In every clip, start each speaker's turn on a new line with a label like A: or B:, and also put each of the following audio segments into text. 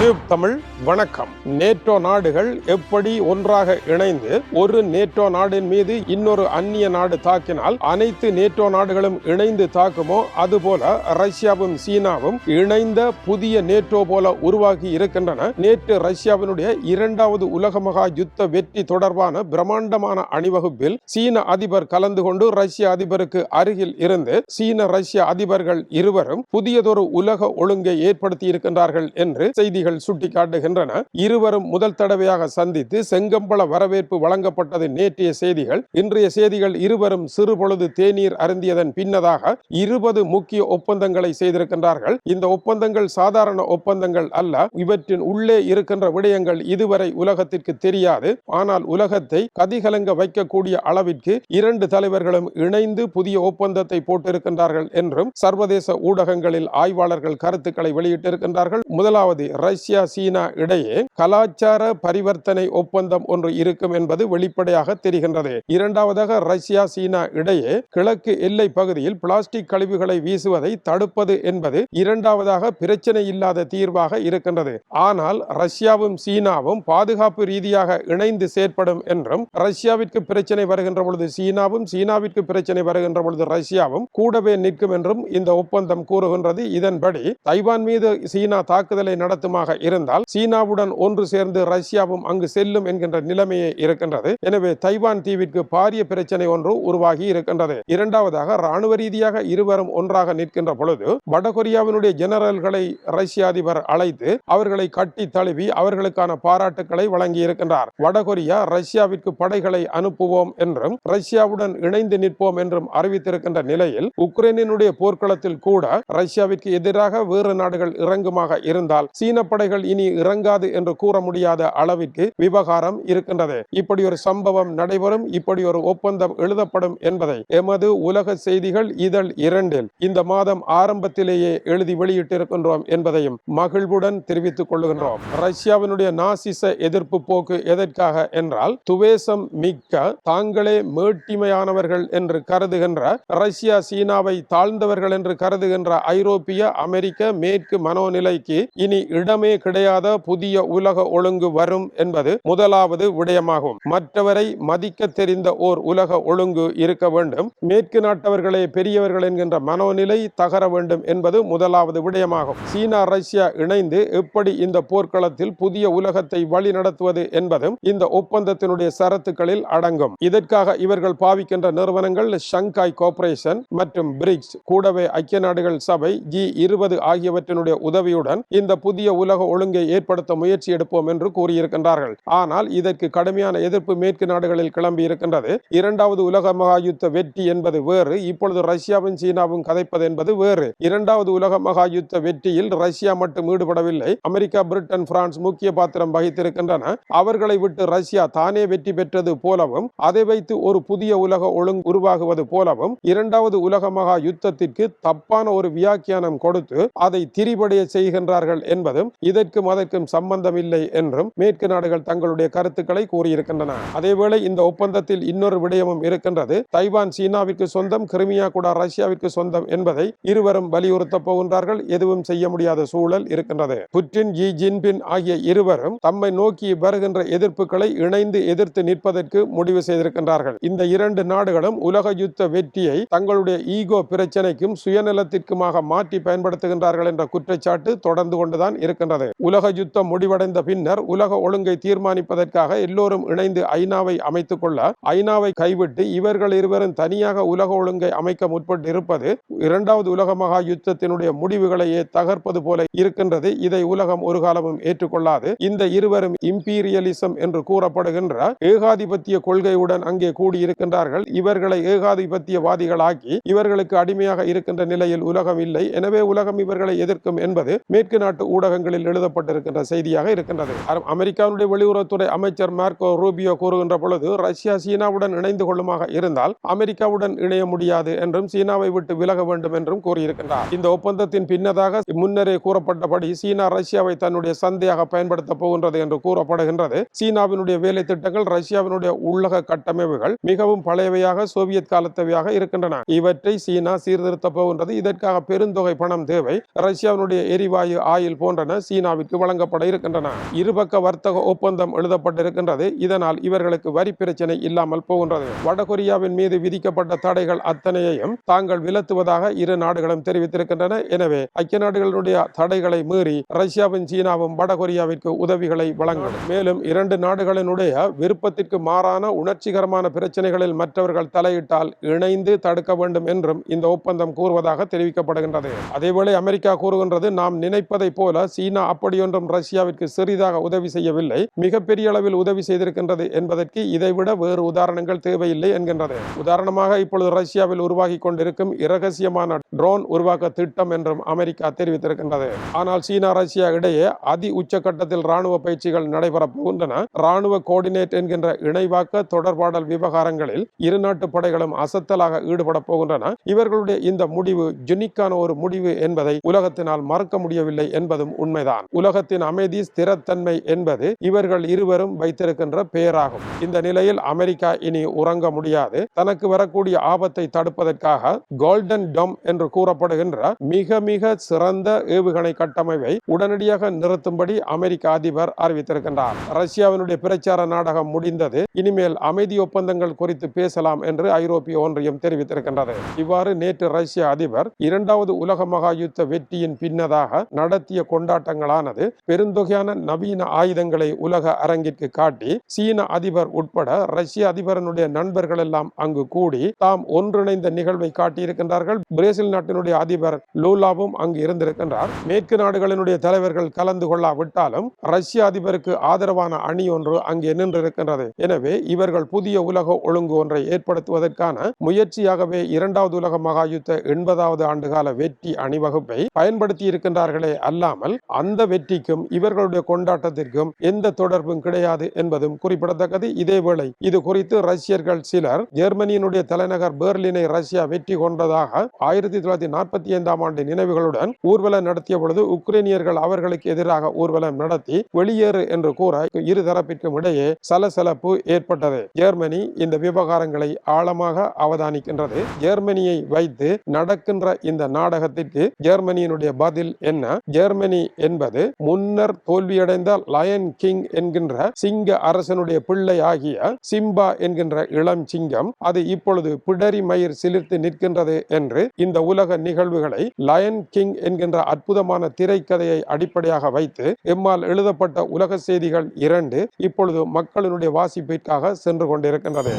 A: Tube Tamil வணக்கம். NATO நாடுகள் எப்படி ஒன்றாக இணைந்து ஒரு நேட்டோ நாடின் மீது இன்னொரு அந்நிய நாடு தாக்கினால் அனைத்து நேட்டோ நாடுகளும் இணைந்து தாக்குமோ அதுபோல ரஷ்யாவும் சீனாவும் இணைந்த புதிய நேட்டோ போல உருவாகி இருக்கின்றன. நேற்று ரஷ்யாவினுடைய இரண்டாவது உலக மகா யுத்த வெற்றி தொடர்பான பிரம்மாண்டமான அணிவகுப்பில் சீன அதிபர் கலந்து கொண்டு ரஷ்ய அதிபருக்கு அருகில் இருந்து சீன ரஷ்ய அதிபர்கள் இருவரும் புதியதொரு உலக ஒழுங்கை ஏற்படுத்தி இருக்கின்றார்கள் என்று செய்திகள் சுட்டிக்காட்டுகின்றன. இருவரும் முதல் தடவையாக சந்தித்து செங்கம்பள வரவேற்பு வழங்கப்பட்டது நேற்றைய செய்திகள். இன்றைய செய்திகள் இருவரும் சிறுபொழுது தேநீர் அருந்தியதன் பின்னதாக இருபது முக்கிய ஒப்பந்தங்களை செய்திருக்கின்றார்கள். இந்த ஒப்பந்தங்கள் சாதாரண ஒப்பந்தங்கள் அல்ல. இவற்றின் உள்ளே இருக்கின்ற விடயங்கள் இதுவரை உலகத்திற்கு தெரியாது. ஆனால் உலகத்தை கதிகலங்க வைக்கக்கூடிய அளவிற்கு இரண்டு தலைவர்களும் இணைந்து புதிய ஒப்பந்தத்தை போட்டிருக்கின்றார்கள் என்றும் சர்வதேச ஊடகங்களில் ஆய்வாளர்கள் கருத்துக்களை வெளியிட்டிருக்கின்றார்கள். முதலாவது ரஷ்யா சீனா இடையே கலாச்சார பரிவர்த்தனை ஒப்பந்தம் ஒன்று இருக்கும் என்பது வெளிப்படையாக தெரிகின்றது. இரண்டாவதாக ரஷ்யா சீனா இடையே கிழக்கு எல்லை பகுதியில் பிளாஸ்டிக் கழிவுகளை வீசுவதை தடுப்பது என்பது இரண்டாவதாக பிரச்சனை இல்லாத தீர்வாக இருக்கின்றது. ஆனால் ரஷ்யாவும் சீனாவும் பாதுகாப்பு ரீதியாக இணைந்து செயற்படும் என்றும் ரஷ்யாவிற்கு பிரச்சனை வருகின்ற பொழுது சீனாவும் சீனாவிற்கு பிரச்சனை வருகின்ற பொழுது ரஷ்யாவும் கூடவே நிற்கும் என்றும் இந்த ஒப்பந்தம் கூறுகின்றது. இதன்படி தைவான் மீது சீனா தாக்குதலை நடத்துமாக இருந்தால் சீனாவுடன் ஒன்று சேர்ந்து ரஷ்யாவும் அங்கு செல்லும் என்கின்ற நிலைமையே இருக்கின்றது. எனவே தைவான் தீவிற்கு பாரிய பிரச்சனை ஒன்று உருவாகி இருக்கின்றது. இரண்டாவதாக ராணுவ ரீதியாக இருவரும் ஒன்றாக நிற்கின்ற பொழுது வடகொரியாவினுடைய ஜெனரல்களை ரஷ்ய அதிபர் அழைத்து அவர்களை கட்டி தழுவி அவர்களுக்கான பாராட்டுக்களை வழங்கி இருக்கின்றார். வடகொரியா ரஷ்யாவிற்கு படைகளை அனுப்புவோம் என்றும் ரஷ்யாவுடன் இணைந்து நிற்போம் என்றும் அறிவித்திருக்கின்ற நிலையில் உக்ரைனினுடைய போர்க்களத்தில் கூட ரஷ்யாவிற்கு எதிராக வேறு நாடுகள் இறங்குமாக இருந்தால் சீன படைகள் இனி இறங்காது என்று கூற முடியாத அளவிற்கு விவகாரம் இருக்கின்றது. இப்படி ஒரு சம்பவம் நடைபெறும் இப்படி ஒரு ஒப்பந்தம் எழுதப்படும் என்பதை எமது உலக செய்திகள் இதழ் இரண்டில் இந்த மாதம் ஆரம்பத்திலேயே எழுதி வெளியிட்டிருக்கின்றோம் என்பதையும் மகிழ்வுடன் தெரிவித்துக் கொள்கின்றோம். ரஷ்யாவினுடைய நாசிச எதிர்ப்பு போக்கு எதற்காக என்றால் துவேசம் மிக்க தாங்களே மேட்டிமையானவர்கள் என்று கருதுகின்ற ரஷ்யா சீனாவை தாழ்ந்தவர்கள் என்று கருதுகின்ற ஐரோப்பிய அமெரிக்க மேற்கு மனோநிலைக்கு இனி இடமே கிடையாத புதிய உலக ஒழுங்கு வரும் என்பது முதலாவது விடயமாகும். மற்றவரை மதிக்க தெரிந்த ஓர் உலக ஒழுங்கு இருக்க வேண்டும். மேற்கு நாட்டவர்களே பெரியவர்கள் என்கின்ற மனோநிலை தகர வேண்டும் என்பது முதலாவது விடயமாகும். சீனா ரஷ்யா இணைந்து எப்படி இந்த போர்க்களத்தில் புதிய உலகத்தை வழி நடத்துவது என்பதும் இந்த ஒப்பந்தத்தினுடைய சரத்துக்களில் அடங்கும். இதற்காக இவர்கள் பாவிக்கின்ற நிறுவனங்கள் ஷங்காய் கோர்ப்பரேஷன் மற்றும் பிரிக்ஸ். கூடவே ஐக்கிய நாடுகள் சபை ஜி இருபது ஆகியவற்றினுடைய உதவியுடன் இந்த புதிய உலக உலக ஒழுங்கை ஏற்படுத்த முயற்சி எடுப்போம் என்று கூறியிருக்கின்றார்கள். ஆனால் இதற்கு கடுமையான எதிர்ப்பு மேற்கு நாடுகளில் கிளம்பி இருக்கின்றது. இரண்டாவது உலக மகா யுத்த வெற்றி என்பது வேறு இப்பொழுது ரஷ்யாவும் சீனாவும் கதைப்பது என்பது வேறு. இரண்டாவது உலக மகா யுத்த வெற்றியில் ரஷ்யா மட்டும் ஈடுபடவில்லை. அமெரிக்கா பிரிட்டன் பிரான்ஸ் முக்கிய பாத்திரம் வகித்திருக்கின்றன. அவர்களை விட்டு ரஷ்யா தானே வெற்றி பெற்றது போலவும் அதை வைத்து ஒரு புதிய உலக ஒழுங்கு உருவாகுவது போலவும் இரண்டாவது உலக மகா யுத்தத்திற்கு தப்பான ஒரு வியாக்கியானம் கொடுத்து அதை திரிபடைய செய்கின்றார்கள் என்பதும் இதற்கும் அதற்கும் சம்பந்தம் இல்லை என்றும் மேற்கு நாடுகள் தங்களுடைய கருத்துக்களை கூறியிருக்கின்றன. அதேவேளை இந்த ஒப்பந்தத்தில் இன்னொரு விடயமும் இருக்கின்றது. தைவான் சீனாவிற்கு சொந்தம் கிரிமியா கூட ரஷ்யாவிற்கு சொந்தம் என்பதை இருவரும் வலியுறுத்த போகின்றார்கள். எதுவும் செய்ய முடியாத சூழல் இருக்கின்றது. புட்டின் ஜி ஜின்பின் ஆகிய இருவரும் தம்மை நோக்கி வருகின்ற எதிர்ப்புகளை இணைந்து எதிர்த்து நிற்பதற்கு முடிவு செய்திருக்கின்றார்கள். இந்த இரண்டு நாடுகளும் உலக யுத்த வெற்றியை தங்களுடைய ஈகோ பிரச்சனைக்கும் சுயநலத்திற்குமாக மாற்றி பயன்படுத்துகின்றார்கள் என்ற குற்றச்சாட்டு தொடர்ந்து கொண்டுதான் இருக்கின்றது. இருக்கின்றது உலக யுத்தம் முடிவடைந்த பின்னர் உலக ஒழுங்கை தீர்மானிப்பதற்காக எல்லோரும் இணைந்து ஐநாவை அமைத்துக் கொள்ள ஐநாவை கைவிட்டு இவர்கள் இருவரும் தனியாக உலக ஒழுங்கை அமைக்க முற்பட்டு இருப்பது இரண்டாவது உலக மகா யுத்தத்தினுடைய முடிவுகளையே தகர்ப்பது போல இருக்கின்றது. இதை உலகம் ஒரு காலமும் ஏற்றுக்கொள்ளாது. இந்த இருவரும் இம்பீரியலிசம் என்று கூறப்படுகின்ற ஏகாதிபத்திய கொள்கையுடன் அங்கே கூடியிருக்கின்றார்கள். இவர்களை ஏகாதிபத்தியவாதிகளாக்கி இவர்களுக்கு அடிமையாக இருக்கின்ற நிலையில் உலகம் இல்லை. எனவே உலகம் இவர்களை எதிர்க்கும் என்பது மேற்கு நாட்டு ஊடகங்களில் எழுதப்பட்டிருக்கின்ற செய்தியாக இருக்கின்றது. அமெரிக்காவுடைய வெளியுறவுத்துறை அமைச்சர் மார்க்கோ ரூபியோ கூறுகின்ற பொழுது ரஷ்யா சீனாவுடன் இணைந்து கொள்ளுமாக இருந்தால் அமெரிக்காவுடன் இணைய முடியாது என்றும் சீனாவை விட்டு விலக வேண்டும் என்றும் கூறியிருக்கின்றார். இந்த ஒப்பந்தத்தின் பின்னதாக முன்னரே கூறப்பட்டபடி சீனா ரஷ்யாவை தன்னுடைய சந்தையாக பயன்படுத்த போகின்றது என்று கூறப்படுகின்றது. சீனாவினுடைய வேலை திட்டங்கள் ரஷ்யாவினுடைய உள்ளக கட்டமைப்புகள் மிகவும் பழையவையாக சோவியத் காலத்தவையாக இருக்கின்றன. இவற்றை சீனா சீர்திருத்த போகின்றது. இதற்காக பெருந்தொகை பணம் தேவை. ரஷ்யாவினுடைய எரிவாயு ஆயில் போன்றன சீனாவிற்கு வழங்கப்பட இருக்கின்றன. இருபக்க வர்த்தக ஒப்பந்தம் எழுதப்பட்டிருக்கின்றது. இதனால் இவர்களுக்கு வரி பிரச்சனை இல்லாமல் போகின்றது. வடகொரியாவின் மீது விதிக்கப்பட்ட தடைகள் அத்தனையையும் தாங்கள் விலத்துவதாக இரு நாடுகளும் தெரிவித்திருக்கின்றன. எனவே ஐக்கிய நாடுகளுடைய தடைகளை மீறி ரஷ்யாவும் சீனாவும் வடகொரியாவிற்கு உதவிகளை வழங்கும். மேலும் இரண்டு நாடுகளினுடைய விருப்பத்திற்கு மாறான உணர்ச்சிகரமான பிரச்சனைகளில் மற்றவர்கள் தலையிட்டால் இணைந்து தடுக்க வேண்டும் என்றும் இந்த ஒப்பந்தம் கூறுவதாக தெரிவிக்கப்படுகின்றது. அதேவேளை அமெரிக்கா கூறுகின்றது நாம் நினைப்பதைப் போல சீனா அப்படியொன்றும் ரஷ்யாவிற்கு சிறிதாக உதவி செய்யவில்லை. மிகப்பெரிய அளவில் உதவி செய்திருக்கின்றது என்பதற்கு இதைவிட வேறு உதாரணங்கள் தேவையில்லை என்கின்றது. உதாரணமாக இப்பொழுது ரஷ்யாவில் உருவாகி கொண்டிருக்கும் இரகசியமான ட்ரோன் உருவாக்க திட்டம் என்றும் அமெரிக்கா தெரிவித்திருக்கின்றது. ஆனால் சீனா ரஷ்யா இடையே அதி உச்சகட்டத்தில் ராணுவ பயிற்சிகள் நடைபெறப் போகின்றன. ராணுவ கோஆர்டினேட் என்கின்ற இணைவாக்க தொடர்பாடல் விவகாரங்களில் இரு நாட்டு படைகளும் அசத்தலாக ஈடுபட போகின்றன. இவர்களுடைய இந்த முடிவு ஜுனிக்கான ஒரு முடிவு என்பதை உலகத்தினால் மறக்க முடியவில்லை என்பதும் உண்மைதான். உலகத்தின் அமைதி ஸ்திரத்தன்மை என்பது இவர்கள் இருவரும் வைத்திருக்கின்ற பெயராகும். இந்த நிலையில் அமெரிக்கா இனி உறங்க முடியாது. தனக்கு வரக்கூடிய ஆபத்தை தடுப்பதற்காக கோல்டன் டம் என்று கூறப்படுகின்ற மிக மிக சிறந்த ஏவுகணை கட்டமைப்பை உடனடியாக நிறுத்தும்படி அமெரிக்க அதிபர் அறிவித்திருக்கின்றார். ரஷ்யாவினுடைய பிரச்சார நாடகம் முடிந்தது. இனிமேல் அமைதி ஒப்பந்தங்கள் குறித்து பேசலாம் என்று ஐரோப்பிய ஒன்றியம் தெரிவித்திருக்கின்றது. இவ்வாறு நேற்று ரஷ்ய அதிபர் இரண்டாவது உலக மகா யுத்த வெற்றியின் பின்னதாக நடத்திய கொண்டாட்டங்கள் கொண்டாட்டங்களானது பெருந்தொகையான நவீன ஆயுதங்களை உலக அரங்கிற்கு காட்டி சீன அதிபர் உட்பட ரஷ்ய அதிபரனுடைய நண்பர்கள் எல்லாம் அங்கு கூடி தாம் ஒன்றிணைந்த நிகழ்வை காட்டியிருக்கின்றார்கள். பிரேசில் நாட்டினுடைய அதிபர் லூலாவும் அங்கு இருந்திருக்கின்றார். மேற்கு நாடுகளினுடைய தலைவர்கள் கலந்து கொள்ளாவிட்டாலும் ரஷ்ய அதிபருக்கு ஆதரவான அணி ஒன்று அங்கே நின்றிருக்கின்றது. எனவே இவர்கள் புதிய உலக ஒழுங்கு ஒன்றை ஏற்படுத்துவதற்கான முயற்சியாகவே இரண்டாவது உலக மகாயுத்த எண்பதாவது ஆண்டுகால வெற்றி அணிவகுப்பை பயன்படுத்தி இருக்கின்றார்களே அல்லாமல் அந்த அந்த வெற்றிக்கும் இவர்களுடைய கொண்டாட்டத்திற்கும் எந்த தொடர்பும் கிடையாது என்பதும் குறிப்பிடத்தக்கது. இதேவேளை இது குறித்து ரஷ்யர்கள் சிலர் ஜெர்மனியினுடைய தலைநகர் பெர்லினை ரஷ்யா வெற்றி கொண்டதாக ஆயிரத்தி தொள்ளாயிரத்தி நாற்பத்தி ஐந்தாம் ஆண்டு நினைவுகளுடன் ஊர்வலம் நடத்திய பொழுது உக்ரைனியர்கள் அவர்களுக்கு எதிராக ஊர்வலம் நடத்தி வெளியேறு என்று கூற இரு தரப்பிற்கும் இடையே சலசலப்பு ஏற்பட்டது. ஜெர்மனி இந்த விவகாரங்களை ஆழமாக அவதானிக்கின்றது. ஜெர்மனியை வைத்து நடக்கின்ற இந்த நாடகத்திற்கு ஜெர்மனியினுடைய பதில் என்ன? ஜெர்மனி என்பது முன்னர் தோல்வியடைந்த லயன் கிங் என்கின்ற சிங்க அரசனுடைய பிள்ளை ஆகிய சிம்பா என்கின்ற இளம் சிங்கம் அது இப்பொழுது பிடரி மயிர் சிலிர்த்து நிற்கின்றது என்று இந்த உலக நிகழ்வுகளை லயன் கிங் என்கின்ற அற்புதமான திரைக்கதையை அடிப்படையாக வைத்து எம்மால் எழுதப்பட்ட உலக செய்திகள் இரண்டு இப்பொழுது மக்களினுடைய வாசிப்பிற்காக சென்று கொண்டிருக்கின்றது.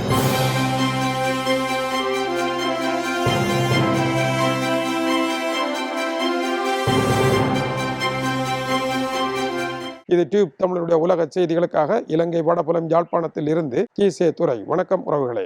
A: இது டியூப் தமிழருடைய உலக செய்திகளுக்காக இலங்கை வடபுலம் யாழ்ப்பாணத்தில் இருந்து கீசே துறை வணக்கம் உறவுகளே.